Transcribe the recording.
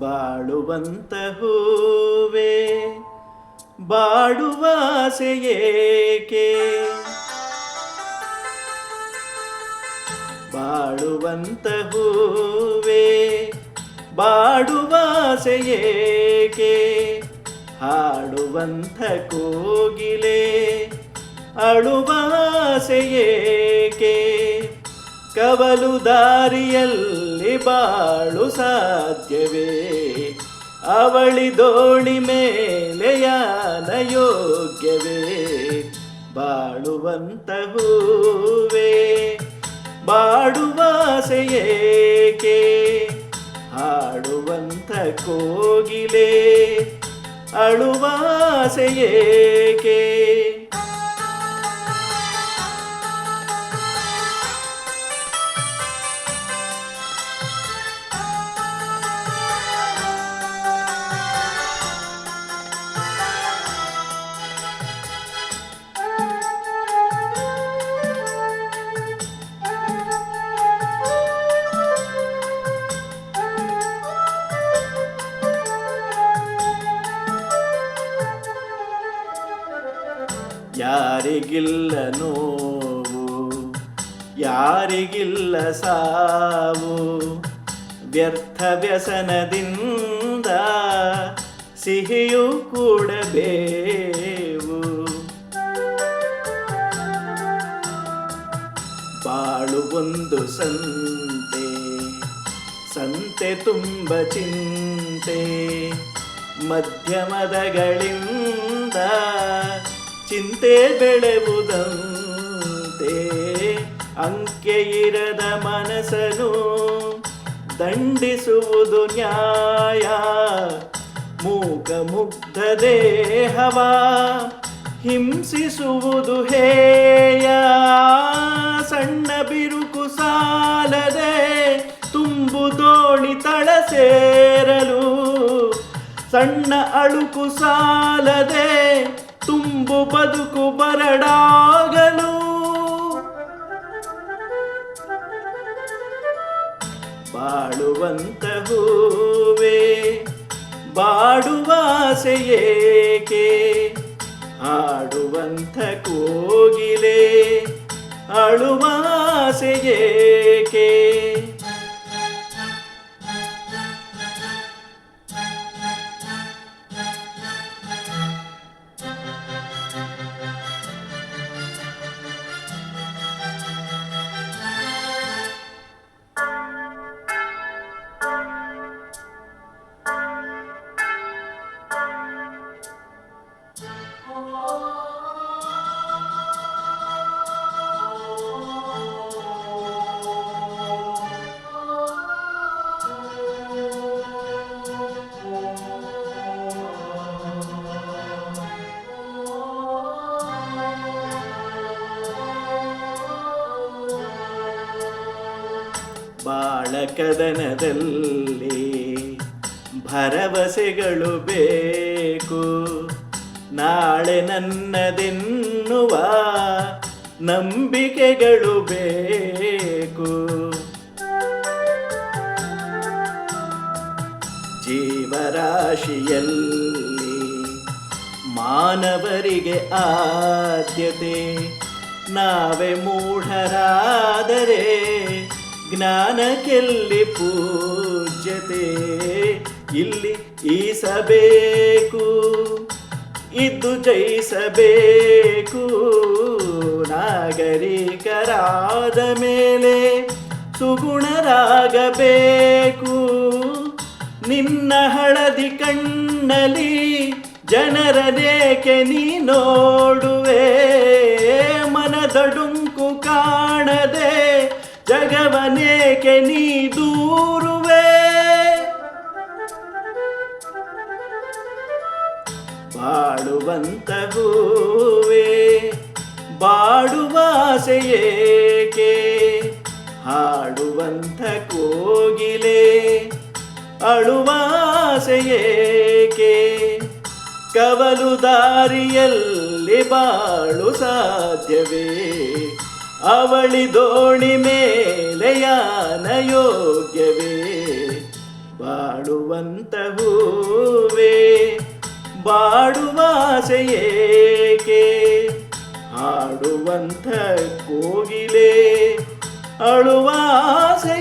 ಬಾಳುವಂತ ಹೂವೆ ಬಾಡುವಾಸೆಯೇಕೆ ಬಾಳುವಂತ ಹೂವೆ ಬಾಡುವಾಸೆಯೇಕೆ ಹಾಡುವಂತ ಕೋಗಿಲೆ ಅಳುವಾಸೆಯೇಕೆ ಕವಲು ದಾರಿಯಲ್ಲಿ ಬಾಳು ಸಾಧ್ಯವೇ? ಅವಳಿ ದೋಣಿ ಮೇಲೆ ಯಾನ ಯೋಗ್ಯವೇ? ಬಾಳುವಂತ ಹೂವೇ ಬಾಡುವಾಸೆಯೇಕೆ ಹಾಡುವಂಥ ಕೋಗಿಲೆ ಅಳುವಾಸೆಯೇಕೆ ಯಾರಿಗಿಲ್ಲ ನೋವು, ಯಾರಿಗಿಲ್ಲ ಸಾವು. ವ್ಯರ್ಥ ವ್ಯಸನದಿಂದ ಸಿಹಿಯು ಕೂಡಬೇವು ಬಾಳು ಒಂದು ಸಂತೆ ಸಂತೆ ತುಂಬ ಚಿಂತೆ. ಮಧ್ಯಮದಗಳಿಂದ ಚಿಂತೆ ಬೆಳೆವುದಂತೆ ಅಂಕೆ ಇರದ ಮನಸ್ಸನು ದಂಡಿಸುವುದು ನ್ಯಾಯ. ಮೂಕ ಮುಗ್ಧ ದೇಹವ ಹಿಂಸಿಸುವುದು ಹೇಯ. ಸಣ್ಣ ಬಿರುಕು ಸಾಲದೆ ತುಂಬು ದೋಣಿ ತಳ ಸೇರಲು ಸಣ್ಣ ಅಳುಕು ಸಾಲದೆ ತುಂಬು ಬದುಕು ಬರಡಾಗಲು. ಬಾಳುವಂತ ಹೂವೇ ಬಾಡುವಾಸೆಯೇಕೆ ಆಡುವಂತ ಕೋಗಿಲೆ ಅಳುವಾಸೆಯೇಕೆ ಬಾಳಕದನದಲ್ಲಿ ಭರವಸೆಗಳು ಬೇಕು. ನಾಳೆ ನನ್ನದೆನ್ನುವ ನಂಬಿಕೆಗಳು ಬೇಕು. ಜೀವರಾಶಿಯಲ್ಲಿ ಮಾನವರಿಗೆ ಆದ್ಯತೆ ನಾವೇ ಮೂಢರಾದರೆ ಜ್ಞಾನಕ್ಕೆಲ್ಲಿ ಪೂಜ್ಯತೆ? ಇಲ್ಲಿ ಈಸಬೇಕು. ಇದ್ದು ಜಯಿಸಬೇಕು. ನಾಗರಿಕರಾದ ಮೇಲೆ ಸುಗುಣರಾಗಬೇಕು. ನಿನ್ನ ಹಳದಿ ಕಣ್ಣಲಿ ಜನರನೇಕೆ ನೀ ನೋಡುವೆ? ಜಗವನೇಕೆ ನೀ ದೂರುವೆ. ಬಾಡುವಂತ ಹೂವೆ ಬಾಡುವಾಸೆಯೇಕೆ ಹಾಡುವಂಥ ಕೋಗಿಲೆ ಅಳುವಾಸೆಯೇಕೆ ಕವಲು ದಾರಿಯಲ್ಲಿ ಬಾಳು ಸಾಧ್ಯವೇ? ಅವಳಿ ದೋಣಿ ಮೇಲೆ ಯಾನ ಯೋಗ್ಯವೇ ಬಾಳು ಹಾಡುವಂತ ಹೂವೇ ಬಾಡುವಾಸೆಯೇಕೆ ಹಾಡುವಂತ ಕೋಗಿಲೆ ಅಳುವಾಸೆಯೇಕೆ